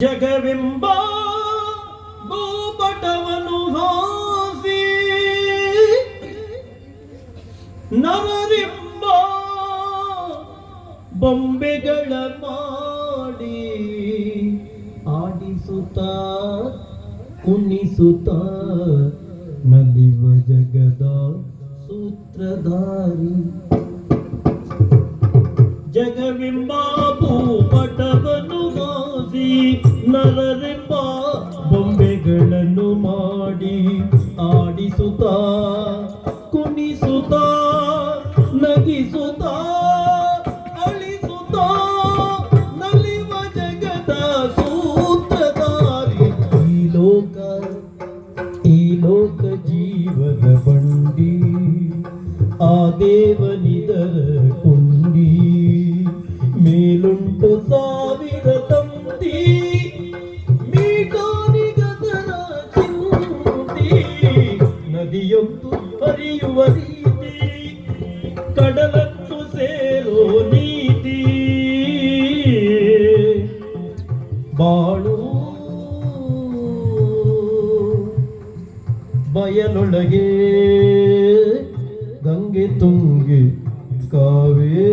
ಜಗವೆಂಬ ಭೂಪಟವನು ಹಾಸಿ ನವರೆಂಬ ಬೊಂಬೆಗಳ ಮಾಡಿ ಆಡಿಸುತ್ತ ಕುಣಿಸುತ್ತ ನಲಿವ ಜಗದ ಸೂತ್ರಧಾರಿ. ಜಗವೆಂಬ ಹಾಸಿ ನರರೆಂಬ ಬೊಂಬೆಗಳನ್ನು ಮಾಡಿ ಆಡಿಸುತ್ತ, ಕುಣಿಸುತ್ತ, ನಗಿಸುತ್ತ, ಅಳಿಸುತ್ತ, ನಲಿವ ಜಗದ ಸೂತ್ರಧಾರಿ. ಈ ಲೋಕ ಈ ಲೋಕ ಜೀವದ ಬಂಡಿ, ಆ ದೇವನಿದರ ಕುಂಡಿ. ಮೇಲುಂಟು ಸಾವಿರ ನದಿಯೊಂದು ಹರಿಯುವ ರೀತಿ ಕಡಲತ್ತು ಸೇರೋ ನೀತಿ. ಬಾಳು ಬಯಲೊಳಗೆ ಗಂಗೆ ತುಂಗಿ ಕಾವೇರಿ.